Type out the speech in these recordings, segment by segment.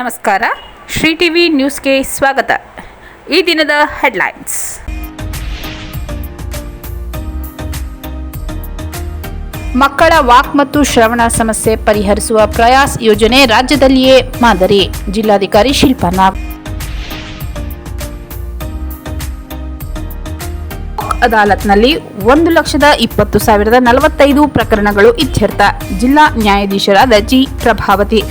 ನಮಸ್ಕಾರ. ಶ್ರೀ ಟಿವಿ ನ್ಯೂಸ್ಗೆ ಸ್ವಾಗತ. ಈ ದಿನದ ಹೆಡ್ಲೈನ್ಸ್. ಮಕ್ಕಳ ವಾಕ್ ಮತ್ತು ಶ್ರವಣ ಸಮಸ್ಯೆ ಪರಿಹರಿಸುವ ಪ್ರಯಾಸ್ ಯೋಜನೆ ರಾಜ್ಯದಲ್ಲಿಯೇ ಮಾದರಿ. ಜಿಲ್ಲಾಧಿಕಾರಿ ಶಿಲ್ಪಾ ನಾಗ್ ಅದಾಲತ್ನಲ್ಲಿ ಒಂದು ಲಕ್ಷದ ಇಪ್ಪತ್ತು ಸಾವಿರದ ನಲವತ್ತೈದು ಪ್ರಕರಣಗಳು ಇತ್ಯರ್ಥ. ಜಿಲ್ಲಾ ನ್ಯಾಯಾಧೀಶರಾದ ಜಿ. ಪ್ರಭಾವತಿ.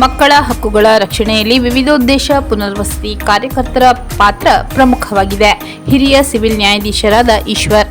ಮಕ್ಕಳ ಹಕ್ಕುಗಳ ರಕ್ಷಣೆಯಲ್ಲಿ ವಿವಿಧೋದ್ದೇಶ ಪುನರ್ವಸತಿ ಕಾರ್ಯಕರ್ತರ ಪಾತ್ರ ಪ್ರಮುಖವಾಗಿದೆ. ಹಿರಿಯ ಸಿವಿಲ್ ನ್ಯಾಯಾಧೀಶರಾದ ಈಶ್ವರ್.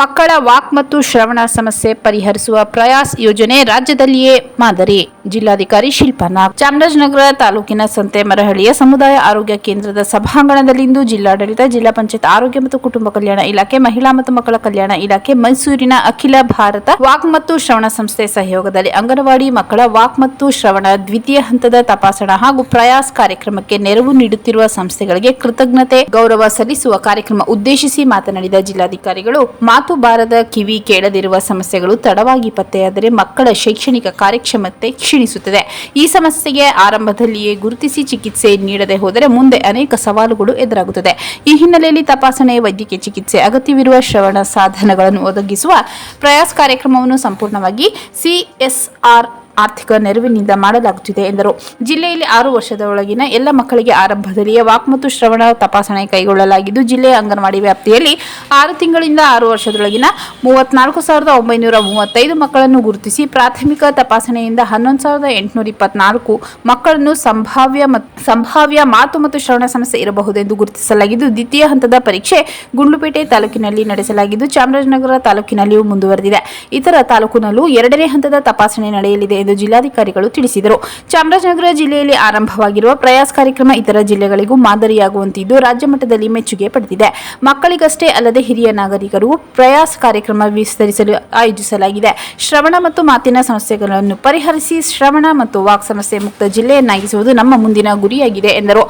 ಮಕ್ಕಳ ವಾಕ್ ಮತ್ತು ಶ್ರವಣ ಸಮಸ್ಯೆ ಪರಿಹರಿಸುವ ಪ್ರಯಾಸ್ ಯೋಜನೆ ರಾಜ್ಯದಲ್ಲಿಯೇ ಮಾದರಿ. ಜಿಲ್ಲಾಧಿಕಾರಿ ಶಿಲ್ಪಾ ನಾಗ್. ಚಾಮರಾಜನಗರ ತಾಲೂಕಿನ ಸಂತೆಮರಹಳ್ಳಿಯ ಸಮುದಾಯ ಆರೋಗ್ಯ ಕೇಂದ್ರದ ಸಭಾಂಗಣದಲ್ಲಿಂದು ಜಿಲ್ಲಾಡಳಿತ, ಜಿಲ್ಲಾ ಪಂಚಾಯತ್ ಆರೋಗ್ಯ ಮತ್ತು ಕುಟುಂಬ ಕಲ್ಯಾಣ ಇಲಾಖೆ, ಮಹಿಳಾ ಮತ್ತು ಮಕ್ಕಳ ಕಲ್ಯಾಣ ಇಲಾಖೆ, ಮೈಸೂರಿನ ಅಖಿಲ ಭಾರತ ವಾಕ್ ಮತ್ತು ಶ್ರವಣ ಸಂಸ್ಥೆ ಸಹಯೋಗದಲ್ಲಿ ಅಂಗನವಾಡಿ ಮಕ್ಕಳ ವಾಕ್ ಮತ್ತು ಶ್ರವಣ ದ್ವಿತೀಯ ಹಂತದ ತಪಾಸಣಾ ಹಾಗೂ ಪ್ರಯಾಸ್ ಕಾರ್ಯಕ್ರಮಕ್ಕೆ ನೆರವು ನೀಡುತ್ತಿರುವ ಸಂಸ್ಥೆಗಳಿಗೆ ಕೃತಜ್ಞತೆ ಗೌರವ ಸಲ್ಲಿಸುವ ಕಾರ್ಯಕ್ರಮ ಉದ್ದೇಶಿಸಿ ಮಾತನಾಡಿದ ಜಿಲ್ಲಾಧಿಕಾರಿಗಳು, ಮಾತು ಬಾರದ ಕಿವಿ ಕೇಳದಿರುವ ಸಮಸ್ಯೆಗಳು ತಡವಾಗಿ ಪತ್ತೆಯಾದರೆ ಮಕ್ಕಳ ಶೈಕ್ಷಣಿಕ ಕಾರ್ಯಕ್ಷಮತೆ ಕ್ಷೀಣಿಸುತ್ತದೆ. ಈ ಸಮಸ್ಯೆಗೆ ಆರಂಭದಲ್ಲಿಯೇ ಗುರುತಿಸಿ ಚಿಕಿತ್ಸೆ ನೀಡದೆ ಹೋದರೆ ಮುಂದೆ ಅನೇಕ ಸವಾಲುಗಳು ಎದುರಾಗುತ್ತದೆ. ಈ ಹಿನ್ನೆಲೆಯಲ್ಲಿ ತಪಾಸಣೆ, ವೈದ್ಯಕೀಯ ಚಿಕಿತ್ಸೆ, ಅಗತ್ಯವಿರುವ ಶ್ರವಣ ಸಾಧನಗಳನ್ನು ಒದಗಿಸುವ ಪ್ರಯಾಸ್ ಕಾರ್ಯಕ್ರಮವನ್ನು ಸಂಪೂರ್ಣವಾಗಿ ಸಿಎಸ್ಆರ್ ಆರ್ಥಿಕ ನೆರವಿನಿಂದ ಮಾಡಲಾಗುತ್ತಿದೆ ಎಂದರು. ಜಿಲ್ಲೆಯಲ್ಲಿ ಆರು ವರ್ಷದ ಒಳಗಿನ ಎಲ್ಲ ಮಕ್ಕಳಿಗೆ ಆರಂಭದಲ್ಲಿಯೇ ವಾಕ್ ಮತ್ತು ಶ್ರವಣ ತಪಾಸಣೆ ಕೈಗೊಳ್ಳಲಾಗಿದ್ದು ಜಿಲ್ಲೆಯ ಅಂಗನವಾಡಿ ವ್ಯಾಪ್ತಿಯಲ್ಲಿ ಆರು ತಿಂಗಳಿಂದ ಆರು ವರ್ಷದೊಳಗಿನ ಮೂವತ್ನಾಲ್ಕು ಸಾವಿರದ ಒಂಬೈನೂರ ಮೂವತ್ತೈದು ಮಕ್ಕಳನ್ನು ಗುರುತಿಸಿ ಪ್ರಾಥಮಿಕ ತಪಾಸಣೆಯಿಂದ ಹನ್ನೊಂದು ಸಾವಿರದ ಎಂಟುನೂರ ಇಪ್ಪತ್ನಾಲ್ಕು ಮಕ್ಕಳನ್ನು ಸಂಭಾವ್ಯ ಸಂಭಾವ್ಯ ಮಾತು ಮತ್ತು ಶ್ರವಣ ಸಮಸ್ಯೆ ಇರಬಹುದೆಂದು ಗುರುತಿಸಲಾಗಿದ್ದು, ದ್ವಿತೀಯ ಹಂತದ ಪರೀಕ್ಷೆ ಗುಂಡ್ಲುಪೇಟೆ ತಾಲೂಕಿನಲ್ಲಿ ನಡೆಸಲಾಗಿದ್ದು, ಚಾಮರಾಜನಗರ ತಾಲೂಕಿನಲ್ಲಿಯೂ ಮುಂದುವರೆದಿದೆ. ಇತರ ತಾಲೂಕಿನಲ್ಲೂ ಎರಡನೇ ಹಂತದ ತಪಾಸಣೆ ನಡೆಯಲಿದೆ ಎಂದು ಜಿಲ್ಲಾಧಿಕಾರಿಗಳು ತಿಳಿಸಿದರು. ಚಾಮರಾಜನಗರ ಜಿಲ್ಲೆಯಲ್ಲಿ ಆರಂಭವಾಗಿರುವ ಪ್ರಯಾಸ್ ಕಾರ್ಯಕ್ರಮ ಇತರ ಜಿಲ್ಲೆಗಳಿಗೂ ಮಾದರಿಯಾಗುವಂತಿದ್ದು ರಾಜ್ಯ ಮಟ್ಟದಲ್ಲಿ ಮೆಚ್ಚುಗೆ ಪಡೆದಿದೆ. ಮಕ್ಕಳಿಗಷ್ಟೇ ಅಲ್ಲದೆ ಹಿರಿಯ ನಾಗರಿಕರು ಪ್ರಯಾಸ್ ಕಾರ್ಯಕ್ರಮ ವಿಸ್ತರಿಸಲು ಆಯೋಜಿಸಲಾಗಿದೆ. ಶ್ರವಣ ಮತ್ತು ಮಾತಿನ ಸಮಸ್ಯೆಗಳನ್ನು ಪರಿಹರಿಸಿ ಶ್ರವಣ ಮತ್ತು ವಾಕ್ ಸಮಸ್ಯೆ ಮುಕ್ತ ಜಿಲ್ಲೆಯನ್ನಾಗಿಸುವುದು ನಮ್ಮ ಮುಂದಿನ ಗುರಿಯಾಗಿದೆ, ಎಂದರು.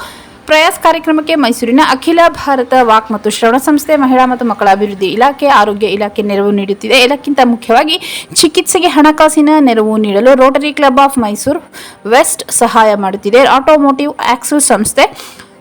ಪ್ರಯಾಸ್ ಕಾರ್ಯಕ್ರಮಕ್ಕೆ ಮೈಸೂರಿನ ಅಖಿಲ ಭಾರತ ವಾಕ್ ಮತ್ತು ಶ್ರವಣ ಸಂಸ್ಥೆ ಮಹಿಳಾ ಮತ್ತು ಮಕ್ಕಳ ಅಭಿವೃದ್ಧಿ ಇಲಾಖೆ, ಆರೋಗ್ಯ ಇಲಾಖೆ ನೆರವು ನೀಡುತ್ತಿದೆ. ಇದಕ್ಕಿಂತ ಮುಖ್ಯವಾಗಿ ಚಿಕಿತ್ಸೆಗೆ ಹಣಕಾಸಿನ ನೆರವು ನೀಡಲು Rotary Club of Mysuru West ಸಹಾಯ ಮಾಡುತ್ತಿದೆ. ಆಟೋಮೋಟಿವ್ ಆಕ್ಸಿಸ್ ಸಂಸ್ಥೆ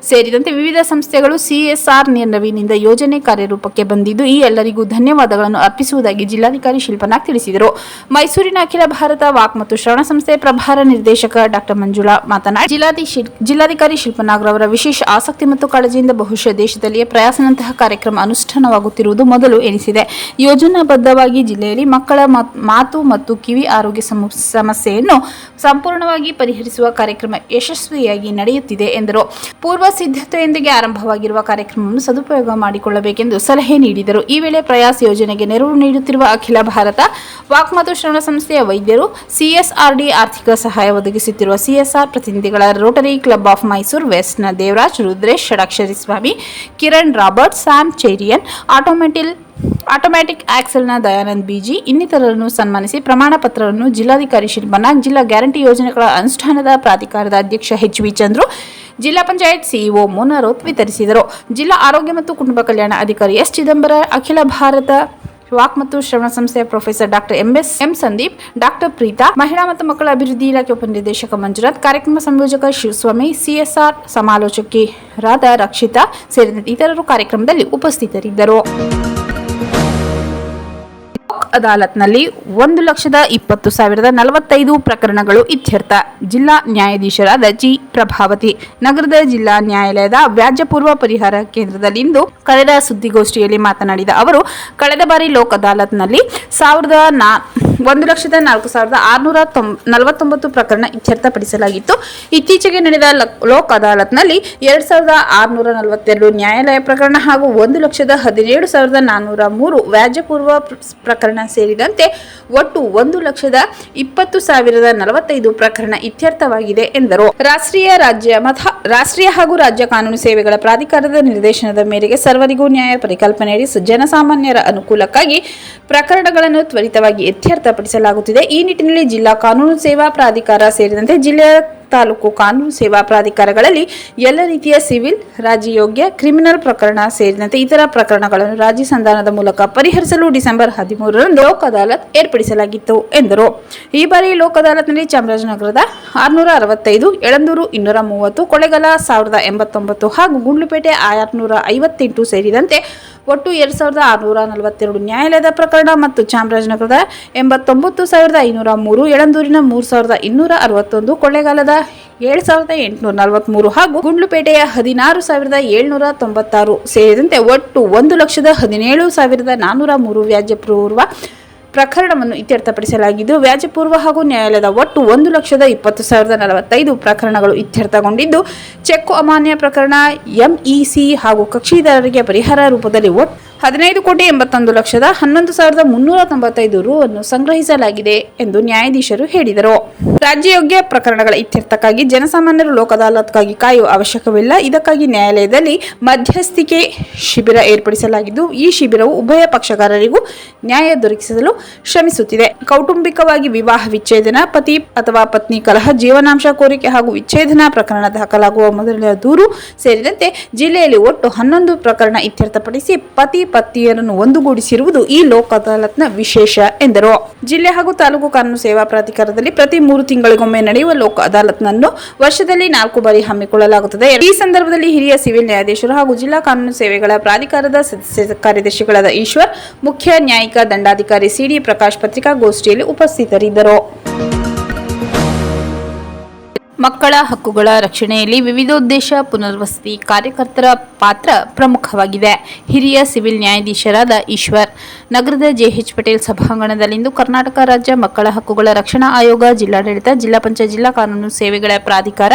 ಸೇರಿದಂತೆ ವಿವಿಧ ಸಂಸ್ಥೆಗಳು ಸಿಎಸ್ಆರ್ ನೆರವಿನಿಂದ ಯೋಜನೆ ಕಾರ್ಯರೂಪಕ್ಕೆ ಬಂದಿದ್ದು, ಈ ಎಲ್ಲರಿಗೂ ಧನ್ಯವಾದಗಳನ್ನು ಅರ್ಪಿಸುವುದಾಗಿ ಜಿಲ್ಲಾಧಿಕಾರಿ ಶಿಲ್ಪನಾಗ್ ತಿಳಿಸಿದರು. ಮೈಸೂರಿನ ಅಖಿಲ ಭಾರತ ವಾಕ್ ಮತ್ತು ಶ್ರವಣ ಸಂಸ್ಥೆ ಪ್ರಭಾರ ನಿರ್ದೇಶಕ ಡಾಕ್ಟರ್ ಮಂಜುಳಾ ಮಾತನಾಡಿ, ಜಿಲ್ಲಾಧಿ- ಜಿಲ್ಲಾಧಿಕಾರಿ ಶಿಲ್ಪನಾಗ್ ರವರ ವಿಶೇಷ ಆಸಕ್ತಿ ಮತ್ತು ಕಾಳಜಿಯಿಂದ ಬಹುಶಃ ದೇಶದಲ್ಲಿಯೇ ಪ್ರಯಾಸನಂತಹ ಕಾರ್ಯಕ್ರಮ ಅನುಷ್ಠಾನವಾಗುತ್ತಿರುವುದು ಮೊದಲು ಎನಿಸಿದೆ. ಯೋಜನಾಬದ್ಧವಾಗಿ ಜಿಲ್ಲೆಯಲ್ಲಿ ಮಕ್ಕಳ ಮತ್- ಮಾತು ಮತ್ತು ಕಿವಿ ಆರೋಗ್ಯ ಸಮ- ಸಮಸ್ಯೆಯನ್ನು ಸಂಪೂರ್ಣವಾಗಿ ಪರಿಹರಿಸುವ ಕಾರ್ಯಕ್ರಮ ಯಶಸ್ವಿಯಾಗಿ ನಡೆಯುತ್ತಿದೆ ಎಂದರು. ಪೂರ್ವ ಸಿದ್ಧತೆಯೊಂದಿಗೆ ಆರಂಭವಾಗಿರುವ ಕಾರ್ಯಕ್ರಮವನ್ನು ಸದುಪಯೋಗ ಮಾಡಿಕೊಳ್ಳಬೇಕೆಂದು ಸಲಹೆ ನೀಡಿದರು. ಈ ವೇಳೆ ಪ್ರಯಾಸ್ ಯೋಜನೆಗೆ ನೆರವು ನೀಡುತ್ತಿರುವ ಅಖಿಲ ಭಾರತ ವಾಕ್ ಮತ್ತು ಶ್ರವಣ ಸಂಸ್ಥೆಯ ವೈದ್ಯರು ಸಿಎಸ್ಆರ್ಡಿ ಆರ್ಥಿಕ ಸಹಾಯ ಒದಗಿಸುತ್ತಿರುವ ಸಿಎಸ್ಆರ್ ಪ್ರತಿನಿಧಿಗಳ ರೋಟರಿ ಕ್ಲಬ್ ಆಫ್ ಮೈಸೂರು ವೆಸ್ಟ್ನ ದೇವರಾಜ್ ರುದ್ರೇಶ್, ಷಡಾಕ್ಷರಿ ಸ್ವಾಮಿ, ಕಿರಣ್ ರಾಬರ್ಟ್, ಸ್ಯಾಮ್ ಚೇರಿಯನ್, ಆಟೋಮೆಟಿಲ್, ಆಟೋಮ್ಯಾಟಿಕ್ ಆಕ್ಸೆಲ್ನ ದಯಾನಂದ್ ಬಿಜಿ ಇನ್ನಿತರರನ್ನು ಸನ್ಮಾನಿಸಿ ಪ್ರಮಾಣ ಪತ್ರವನ್ನು ಜಿಲ್ಲಾಧಿಕಾರಿ ಶಿಲ್ಪನಾಗ್ ಜಿಲ್ಲಾ ಗ್ಯಾರಂಟಿ ಯೋಜನೆಗಳ ಅನುಷ್ಠಾನದ ಪ್ರಾಧಿಕಾರದ ಅಧ್ಯಕ್ಷ ಎಚ್ ವಿ ಚಂದ್ರು ಜಿಲ್ಲಾ ಪಂಚಾಯತ್ ಸಿಇಒ ಮೋನಾರೋತ್ ವಿತರಿಸಿದರು. ಜಿಲ್ಲಾ ಆರೋಗ್ಯ ಮತ್ತು ಕುಟುಂಬ ಕಲ್ಯಾಣ ಅಧಿಕಾರಿ ಎಸ್ ಚಿದಂಬರ, ಅಖಿಲ ಭಾರತ ವಾಕ್ ಮತ್ತು ಶ್ರವಣ ಸಂಸ್ಥೆಯ professor doctor MS M Sandeep, doctor Preetha, ಮಹಿಳಾ ಮತ್ತು ಮಕ್ಕಳ ಅಭಿವೃದ್ಧಿ ಇಲಾಖೆ ಉಪನಿರ್ದೇಶಕ ಮಂಜುನಾಥ್, ಕಾರ್ಯಕ್ರಮ ಸಂಯೋಜಕ ಶಿವಸ್ವಾಮಿ, ಸಿಎಸ್ಆರ್ ಸಮಾಲೋಚಕಿರಾದ ರಕ್ಷಿತಾ ಸೇರಿದಂತೆ ಇತರರು ಕಾರ್ಯಕ್ರಮದಲ್ಲಿ ಉಪಸ್ಥಿತರಿದ್ದರು. ಅದಾಲತ್ನಲ್ಲಿ ಒಂದು ಲಕ್ಷದ ಇಪ್ಪತ್ತು ಸಾವಿರದ ನಲವತ್ತೈದು ಪ್ರಕರಣಗಳು ಇತ್ಯರ್ಥ. ಜಿಲ್ಲಾ ನ್ಯಾಯಾಧೀಶರಾದ ಜಿ. ಪ್ರಭಾವತಿ. ನಗರದ ಜಿಲ್ಲಾ ನ್ಯಾಯಾಲಯದ ವ್ಯಾಜ್ಯಪೂರ್ವ ಪರಿಹಾರ ಕೇಂದ್ರದಲ್ಲಿಂದು ಕಳೆದ ಸುದ್ದಿಗೋಷ್ಠಿಯಲ್ಲಿ ಮಾತನಾಡಿದ ಅವರು, ಕಳೆದ ಬಾರಿ ಲೋಕ್ ಅದಾಲತ್ನಲ್ಲಿ ಸಾವಿರದ ನಾ ಒಂದು ಲಕ್ಷದ ನಾಲ್ಕು ಸಾವಿರದ ಆರುನೂರ ನಲವತ್ತೊಂಬತ್ತು ಪ್ರಕರಣ ಇತ್ಯರ್ಥಪಡಿಸಲಾಗಿತ್ತು ಇತ್ತೀಚೆಗೆ ನಡೆದ ಲಕ್- ಅದಾಲತ್ನಲ್ಲಿ ಎರಡು ಸಾವಿರದ ಆರುನೂರ ನಲವತ್ತೆರಡು ನ್ಯಾಯಾಲಯ ಪ್ರಕರಣ ಹಾಗೂ ಒಂದು ಲಕ್ಷದ ಹದಿನೇಳು ಸಾವಿರದ ನಾನ್ನೂರ ಮೂರು ವ್ಯಾಜ್ಯಪೂರ್ವ ಪ್ರ- ಪ್ರಕರಣ ಸೇರಿದಂತೆ ಒಟ್ಟು ಒಂದು ಲಕ್ಷದ ಇಪ್ಪತ್ತು ಸಾವಿರದ ನಲವತ್ತೈದು ಪ್ರಕರಣ ಇತ್ಯರ್ಥವಾಗಿದೆ ಎಂದರು. ರಾಷ್ಟ್ರೀಯ ರಾಜ್ಯ ರಾಷ್ಟ್ರೀಯ ಹಾಗೂ ರಾಜ್ಯ ಕಾನೂನು ಸೇವೆಗಳ ಪ್ರಾಧಿಕಾರದ ನಿರ್ದೇಶನದ ಮೇರೆಗೆ ಸರ್ವರಿಗೂ ನ್ಯಾಯ ಪರಿಕಲ್ಪನೆಯಡಿ ಜನಸಾಮಾನ್ಯರ ಅನುಕೂಲಕ್ಕಾಗಿ ಪ್ರಕರಣಗಳನ್ನು ತ್ವರಿತವಾಗಿ ಇತ್ಯರ್ಥಪಡಿಸಲಾಗುತ್ತಿದೆ ಈ ನಿಟ್ಟಿನಲ್ಲಿ ಜಿಲ್ಲಾ ಕಾನೂನು ಸೇವಾ ಪ್ರಾಧಿಕಾರ ಸೇರಿದಂತೆ ಜಿಲ್ಲೆಯ ತಾಲೂಕು ಕಾನೂನು ಸೇವಾ ಪ್ರಾಧಿಕಾರಗಳಲ್ಲಿ ಎಲ್ಲ ರೀತಿಯ ಸಿವಿಲ್, ರಾಜ್ಯಯೋಗ್ಯ, ಕ್ರಿಮಿನಲ್ ಪ್ರಕರಣ ಸೇರಿದಂತೆ ಇತರ ಪ್ರಕರಣಗಳನ್ನು ರಾಜಿ ಸಂಧಾನದ ಮೂಲಕ ಪರಿಹರಿಸಲು ಡಿಸೆಂಬರ್ ಹದಿಮೂರರಂದು ಲೋಕ್ ಅದಾಲತ್ ಏರ್ಪಡಿಸಲಾಗಿತ್ತು ಎಂದರು. ಈ ಬಾರಿ ಲೋಕ್ ಅದಾಲತ್ನಲ್ಲಿ ಚಾಮರಾಜನಗರದ ಆರುನೂರ ಅರವತ್ತೈದು ಎಳಂದೂರು ಇನ್ನೂರ ಮೂವತ್ತು, ಕೊಳೆಗಾಲ ಸಾವಿರದ ಎಂಬತ್ತೊಂಬತ್ತು ಹಾಗೂ ಗುಂಡ್ಲುಪೇಟೆ ಆರುನೂರ ಐವತ್ತೆಂಟು ಸೇರಿದಂತೆ ಒಟ್ಟು ಎರಡು ಸಾವಿರದ ಆರುನೂರ ನಲವತ್ತೆರಡು ನ್ಯಾಯಾಲಯದ ಪ್ರಕರಣ ಮತ್ತು ಚಾಮರಾಜನಗರದ ಎಂಬತ್ತೊಂಬತ್ತು ಸಾವಿರದ ಐನೂರ ಮೂರು ಎಳಂದೂರಿನ ಮೂರು ಸಾವಿರದ ಇನ್ನೂರ ಅರವತ್ತೊಂದು, ಕೊಳ್ಳೇಗಾಲದ ಏಳು ಸಾವಿರದ ಎಂಟುನೂರ ನಲವತ್ಮೂರು ಹಾಗೂ ಗುಂಡ್ಲುಪೇಟೆಯ ಹದಿನಾರು ಸಾವಿರದ ಏಳ್ನೂರ ತೊಂಬತ್ತಾರು ಸೇರಿದಂತೆ ಒಟ್ಟು ಒಂದು ಲಕ್ಷದ ಹದಿನೇಳು ಸಾವಿರದ ನಾನ್ನೂರ ಮೂರು ವ್ಯಾಜ್ಯಪೂರ್ವ ಪ್ರಕರಣವನ್ನು ಇತ್ಯರ್ಥಪಡಿಸಲಾಗಿದ್ದು ವ್ಯಾಜಪೂರ್ವ ಹಾಗೂ ನ್ಯಾಯಾಲಯದ ಒಟ್ಟು ಒಂದು ಲಕ್ಷದ ಇಪ್ಪತ್ತು ಸಾವಿರದ ನಲವತ್ತೈದು ಪ್ರಕರಣಗಳು ಇತ್ಯರ್ಥಗೊಂಡಿದ್ದು ಚೆಕ್ ಅಮಾನ್ಯ ಪ್ರಕರಣ, ಎಂಇಸಿ ಹಾಗೂ ಕಕ್ಷಿದಾರರಿಗೆ ಪರಿಹಾರ ರೂಪದಲ್ಲಿ ಒಟ್ಟು ಹದಿನೈದು ಕೋಟಿ ಎಂಬತ್ತೊಂದು ಲಕ್ಷದ ಹನ್ನೊಂದು ಸಾವಿರದ ಮುನ್ನೂರ ತೊಂಬತ್ತೈದು ರು ಅನ್ನು ಸಂಗ್ರಹಿಸಲಾಗಿದೆ ಎಂದು ನ್ಯಾಯಾಧೀಶರು ಹೇಳಿದರು. ರಾಜ್ಯಯೋಗ್ಯ ಪ್ರಕರಣಗಳ ಇತ್ಯರ್ಥಕ್ಕಾಗಿ ಜನಸಾಮಾನ್ಯರು ಲೋಕದಾಲತ್ಗಾಗಿ ಕಾಯುವ ಅವಶ್ಯಕವಿಲ್ಲ. ಇದಕ್ಕಾಗಿ ನ್ಯಾಯಾಲಯದಲ್ಲಿ ಮಧ್ಯಸ್ಥಿಕೆ ಶಿಬಿರ ಏರ್ಪಡಿಸಲಾಗಿದ್ದು, ಈ ಶಿಬಿರವು ಉಭಯ ಪಕ್ಷಗಾರರಿಗೂ ನ್ಯಾಯ ದೊರಕಿಸಲು ಶ್ರಮಿಸುತ್ತಿದೆ. ಕೌಟುಂಬಿಕವಾಗಿ ವಿವಾಹ ವಿಚ್ಛೇದನ, ಪತಿ ಅಥವಾ ಪತ್ನಿ ಕಲಹ, ಜೀವನಾಂಶ ಕೋರಿಕೆ ಹಾಗೂ ವಿಚ್ಛೇದನ ಪ್ರಕರಣ ದಾಖಲಾಗುವ ಮೊದಲಿನ ದೂರು ಸೇರಿದಂತೆ ಜಿಲ್ಲೆಯಲ್ಲಿ ಒಟ್ಟು ಹನ್ನೊಂದು ಪ್ರಕರಣ ಇತ್ಯರ್ಥಪಡಿಸಿ, ಪತಿ ಪತ್ನಿಯರನ್ನು ಒಂದುಗೂಡಿಸಿರುವುದು ಈ ಲೋಕ್ ಅದಾಲತ್ನ ವಿಶೇಷ ಎಂದರು. ಜಿಲ್ಲೆ ಹಾಗೂ ತಾಲೂಕು ಕಾನೂನು ಸೇವಾ ಪ್ರಾಧಿಕಾರದಲ್ಲಿ ಪ್ರತಿ ಮೂರು ತಿಂಗಳಿಗೊಮ್ಮೆ ನಡೆಯುವ ಲೋಕ ಅದಾಲತ್ನನ್ನು ವರ್ಷದಲ್ಲಿ ನಾಲ್ಕು ಬಾರಿ ಹಮ್ಮಿಕೊಳ್ಳಲಾಗುತ್ತದೆ. ಈ ಸಂದರ್ಭದಲ್ಲಿ ಹಿರಿಯ ಸಿವಿಲ್ ನ್ಯಾಯಾಧೀಶರು ಹಾಗೂ ಜಿಲ್ಲಾ ಕಾನೂನು ಸೇವೆಗಳ ಪ್ರಾಧಿಕಾರದ ಸದಸ್ಯ ಕಾರ್ಯದರ್ಶಿಗಳಾದ ಈಶ್ವರ್, ಮುಖ್ಯ ನ್ಯಾಯಿಕ ದಂಡಾಧಿಕಾರಿ ಸಿಡಿ ಪ್ರಕಾಶ್ ಪತ್ರಿಕಾಗೋಷ್ಠಿಯಲ್ಲಿ ಉಪಸ್ಥಿತರಿದ್ದರು. ಮಕ್ಕಳ ಹಕ್ಕುಗಳ ರಕ್ಷಣೆಯಲ್ಲಿ ವಿವಿಧೋದ್ದೇಶ ಪುನರ್ವಸತಿ ಕಾರ್ಯಕರ್ತರ ಪಾತ್ರ ಪ್ರಮುಖವಾಗಿದೆ. ಹಿರಿಯ ಸಿವಿಲ್ ನ್ಯಾಯಾಧೀಶರಾದ ಈಶ್ವರ್, ನಗರದ ಜೆಎಚ್ ಪಟೇಲ್ ಸಭಾಂಗಣದಲ್ಲಿಂದು ಕರ್ನಾಟಕ ರಾಜ್ಯ ಮಕ್ಕಳ ಹಕ್ಕುಗಳ ರಕ್ಷಣಾ ಆಯೋಗ, ಜಿಲ್ಲಾಡಳಿತ, ಜಿಲ್ಲಾ ಪಂಚಾಯತ್, ಜಿಲ್ಲಾ ಕಾನೂನು ಸೇವೆಗಳ ಪ್ರಾಧಿಕಾರ,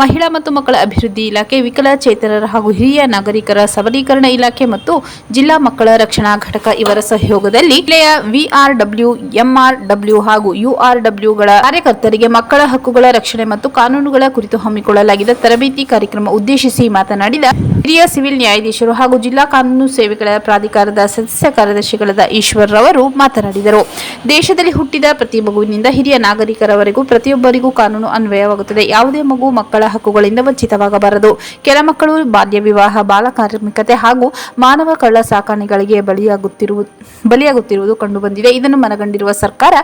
ಮಹಿಳಾ ಮತ್ತು ಮಕ್ಕಳ ಅಭಿವೃದ್ಧಿ ಇಲಾಖೆ, ವಿಕಲಚೇತನರ ಹಾಗೂ ಹಿರಿಯ ನಾಗರಿಕರ ಸಬಲೀಕರಣ ಇಲಾಖೆ ಮತ್ತು ಜಿಲ್ಲಾ ಮಕ್ಕಳ ರಕ್ಷಣಾ ಘಟಕ ಇವರ ಸಹಯೋಗದಲ್ಲಿ ಜಿಲ್ಲೆಯ ವಿಆರ್ಡಬ್ಲ್ಯೂ, ಎಂಆರ್ಡಬ್ಲ್ಯೂ ಹಾಗೂ ಯುಆರ್ಡಬ್ಲ್ಯೂಗಳ ಕಾರ್ಯಕರ್ತರಿಗೆ ಮಕ್ಕಳ ಹಕ್ಕುಗಳ ರಕ್ಷಣೆ ಮತ್ತು ಕಾನೂನುಗಳ ಕುರಿತು ಹಮ್ಮಿಕೊಳ್ಳಲಾಗಿದ್ದ ತರಬೇತಿ ಕಾರ್ಯಕ್ರಮ ಉದ್ದೇಶಿಸಿ ಮಾತನಾಡಿದ ಹಿರಿಯ ಸಿವಿಲ್ ನ್ಯಾಯಾಧೀಶರು ಹಾಗೂ ಜಿಲ್ಲಾ ಕಾನೂನು ಸೇವೆಗಳ ಪ್ರಾಧಿಕಾರದ ಸದಸ್ಯ ಕಾರ್ಯದರ್ಶಿಗಳಾದ ಈಶ್ವರ್ ರವರು ಮಾತನಾಡಿದರು. ದೇಶದಲ್ಲಿ ಹುಟ್ಟಿದ ಪ್ರತಿ ಮಗುವಿನಿಂದ ಹಿರಿಯ ನಾಗರಿಕರವರೆಗೂ ಪ್ರತಿಯೊಬ್ಬರಿಗೂ ಕಾನೂನು ಅನ್ವಯವಾಗುತ್ತದೆ. ಯಾವುದೇ ಮಗು ಮಕ್ಕಳ ಹಕ್ಕುಗಳಿಂದ ವಂಚಿತವಾಗಬಾರದು. ಕೆಲ ಮಕ್ಕಳು ಬಾಲ್ಯ ವಿವಾಹ, ಬಾಲ ಕಾರ್ಮಿಕತೆ ಹಾಗೂ ಮಾನವ ಕಳ್ಳ ಸಾಕಾಣೆಗಳಿಗೆ ಬಲಿಯಾಗುತ್ತಿರುವುದು ಬಲಿಯಾಗುತ್ತಿರುವುದು ಕಂಡುಬಂದಿದೆ. ಇದನ್ನು ಮನಗಂಡಿರುವ ಸರ್ಕಾರ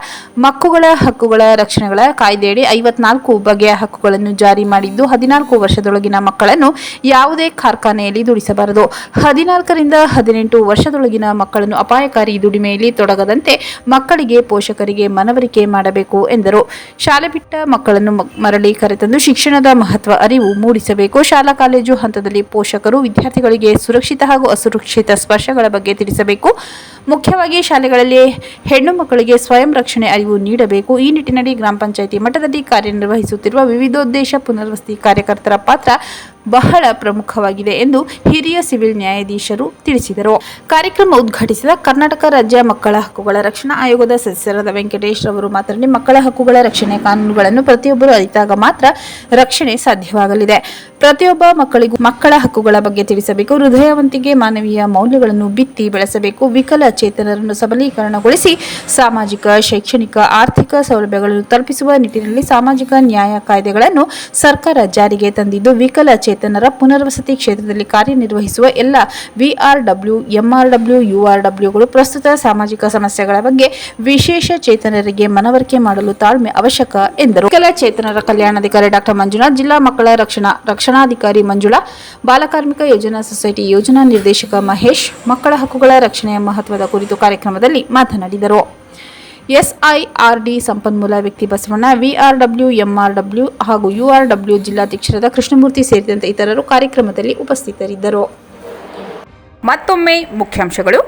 ಮಕ್ಕಳ ಹಕ್ಕುಗಳ ರಕ್ಷಣೆಗಳ ಕಾಯ್ದೆಯಡಿ ಐವತ್ನಾಲ್ಕು ಬಗೆಯ ಹಕ್ಕುಗಳನ್ನು ಜಾರಿ ಮಾಡಿದ್ದು ಹದಿನಾಲ್ಕು ವರ್ಷದೊಳಗಿನ ಮಕ್ಕಳನ್ನು ಯಾವುದೇ ಕಾರ್ಖಾನೆಯಲ್ಲಿ ದುಡಿಸಬಾರದು. ಹದಿನಾಲ್ಕರಿಂದ ಹದಿನೆಂಟು ವರ್ಷದೊಳಗಿನ ಮಕ್ಕಳನ್ನು ಅಪಾಯಕಾರಿ ದುಡಿಮೆಯಲ್ಲಿ ತೊಡಗದಂತೆ ಮಕ್ಕಳಿಗೆ ಪೋಷಕರಿಗೆ ಮನವರಿಕೆ ಮಾಡಬೇಕು ಎಂದರು. ಶಾಲೆ ಬಿಟ್ಟ ಮಕ್ಕಳನ್ನು ಮರಳಿ ಕರೆತಂದು ಶಿಕ್ಷಣದ ಮಹತ್ವ ಅರಿವು ಮೂಡಿಸಬೇಕು. ಶಾಲಾ ಕಾಲೇಜು ಹಂತದಲ್ಲಿ ಪೋಷಕರು ವಿದ್ಯಾರ್ಥಿಗಳಿಗೆ ಸುರಕ್ಷಿತ ಹಾಗೂ ಅಸುರಕ್ಷಿತ ಸ್ಪರ್ಶಗಳ ಬಗ್ಗೆ ತಿಳಿಸಬೇಕು. ಮುಖ್ಯವಾಗಿ ಶಾಲೆಗಳಲ್ಲಿ ಹೆಣ್ಣು ಮಕ್ಕಳಿಗೆ ಸ್ವಯಂ ರಕ್ಷಣೆ ಅರಿವು ನೀಡಬೇಕು. ಈ ನಿಟ್ಟಿನಲ್ಲಿ ಗ್ರಾಮ ಪಂಚಾಯಿತಿ ಮಟ್ಟದಲ್ಲಿ ಕಾರ್ಯನಿರ್ವಹಿಸುತ್ತಿರುವ ವಿವಿಧೋದ್ದೇಶ ಪುನರ್ವಸತಿ ಕಾರ್ಯಕರ್ತರ ಪಾತ್ರ ಬಹಳ ಪ್ರಮುಖವಾಗಿದೆ ಎಂದು ಹಿರಿಯ ಸಿವಿಲ್ ನ್ಯಾಯಾಧೀಶರು ತಿಳಿಸಿದರು. ಕಾರ್ಯಕ್ರಮ ಉದ್ಘಾಟಿಸಿದ ಕರ್ನಾಟಕ ರಾಜ್ಯ ಮಕ್ಕಳ ಹಕ್ಕುಗಳ ರಕ್ಷಣಾ ಆಯೋಗದ ಸದಸ್ಯರಾದ ವೆಂಕಟೇಶ್ ರವರು ಮಾತನಾಡಿ, ಮಕ್ಕಳ ಹಕ್ಕುಗಳ ರಕ್ಷಣೆ ಕಾನೂನುಗಳನ್ನು ಪ್ರತಿಯೊಬ್ಬರು ಅರಿತಾಗ ಮಾತ್ರ ರಕ್ಷಣೆ ಸಾಧ್ಯವಾಗಲಿದೆ. ಪ್ರತಿಯೊಬ್ಬ ಮಕ್ಕಳಿಗೂ ಮಕ್ಕಳ ಹಕ್ಕುಗಳ ಬಗ್ಗೆ ತಿಳಿಸಬೇಕು. ಹೃದಯವಂತಿಕೆ ಮಾನವೀಯ ಮೌಲ್ಯಗಳನ್ನು ಬಿತ್ತಿ ಬೆಳೆಸಬೇಕು. ವಿಕಲಚೇತನರನ್ನು ಸಬಲೀಕರಣಗೊಳಿಸಿ ಸಾಮಾಜಿಕ, ಶೈಕ್ಷಣಿಕ, ಆರ್ಥಿಕ ಸೌಲಭ್ಯಗಳನ್ನು ತಲುಪಿಸುವ ನಿಟ್ಟಿನಲ್ಲಿ ಸಾಮಾಜಿಕ ನ್ಯಾಯ ಕಾಯ್ದೆಗಳನ್ನು ಸರ್ಕಾರ ಜಾರಿಗೆ ತಂದಿದ್ದು ವಿಕಲಚೇತನರ ಪುನರ್ವಸತಿ ಕ್ಷೇತ್ರದಲ್ಲಿ ಕಾರ್ಯನಿರ್ವಹಿಸುವ ಎಲ್ಲ ವಿಆರ್ಡಬ್ಲ್ಯೂ, ಎಂಆರ್ಡಬ್ಲ್ಯೂ, ಯುಆರ್ಡಬ್ಲ್ಯೂಗಳು ಪ್ರಸ್ತುತ ಸಾಮಾಜಿಕ ಸಮಸ್ಯೆಗಳ ಬಗ್ಗೆ ವಿಶೇಷ ಚೇತನರಿಗೆ ಮನವರಿಕೆ ಮಾಡಲು ತಾಳ್ಮೆ ಅವಶ್ಯಕ ಎಂದರು. ವಿಕಲಚೇತನರ ಕಲ್ಯಾಣಾಧಿಕಾರಿ ಡಾಕ್ಟರ್ ಮಂಜುನಾಥ್, ಜಿಲ್ಲಾ ಮಕ್ಕಳ ರಕ್ಷಣಾ, ರಕ್ಷಣಾಧಿಕಾರಿ ಮಂಜುಳಾ ಬಾಲಕಾರ್ಮಿಕ ಯೋಜನಾ ಸೊಸೈಟಿ ಯೋಜನಾ ನಿರ್ದೇಶಕ ಮಹೇಶ್, ಮಕ್ಕಳ ಹಕ್ಕುಗಳ ರಕ್ಷಣೆಯ ಮಹತ್ವದ ಕುರಿತು ಕಾರ್ಯಕ್ರಮದಲ್ಲಿ ಮಾತನಾಡಿದರು. ಎಸ್ಐಆರ್ಡಿ ಸಂಪನ್ಮೂಲ ವ್ಯಕ್ತಿ ಬಸವಣ್ಣ, ವಿಆರ್ಡಬ್ಲ್ಯೂ, ಎಂಆರ್ಡಬ್ಲ್ಯೂ ಹಾಗೂ ಯುಆರ್ಡಬ್ಲ್ಯೂ ಜಿಲ್ಲಾಧ್ಯಕ್ಷರಾದ ಕೃಷ್ಣಮೂರ್ತಿ ಸೇರಿದಂತೆ ಇತರರು ಕಾರ್ಯಕ್ರಮದಲ್ಲಿ ಉಪಸ್ಥಿತರಿದ್ದರು. ಮತ್ತೊಮ್ಮೆ ಮುಖ್ಯಾಂಶಗಳು.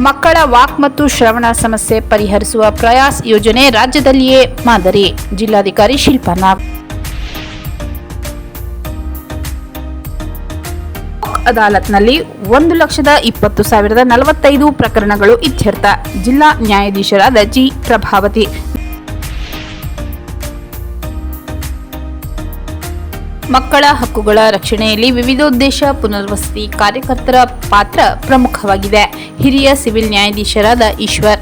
ಮಕ್ಕಳ ವಾಕ್ ಮತ್ತು ಶ್ರವಣ ಸಮಸ್ಯೆ ಪರಿಹರಿಸುವ ಪ್ರಯಾಸ್ ಯೋಜನೆ ರಾಜ್ಯದಲ್ಲಿಯೇ ಮಾದರಿ. ಜಿಲ್ಲಾಧಿಕಾರಿ ಶಿಲ್ಪಾ ನಾಗ್. ಅದಾಲತ್ನಲ್ಲಿ ಒಂದು ಲಕ್ಷದ ಇಪ್ಪತ್ತು ಸಾವಿರದ ನಲವತ್ತೈದು ಪ್ರಕರಣಗಳು ಇತ್ಯರ್ಥ. ಜಿಲ್ಲಾ ನ್ಯಾಯಾಧೀಶರಾದ ಜಿ. ಪ್ರಭಾವತಿ. ಮಕ್ಕಳ ಹಕ್ಕುಗಳ ರಕ್ಷಣೆಯಲ್ಲಿ ವಿವಿಧೋದ್ದೇಶ ಪುನರ್ವಸತಿ ಕಾರ್ಯಕರ್ತರ ಪಾತ್ರ ಪ್ರಮುಖವಾಗಿದೆ. ಹಿರಿಯ ಸಿವಿಲ್ ನ್ಯಾಯಾಧೀಶರಾದ ಈಶ್ವರ್.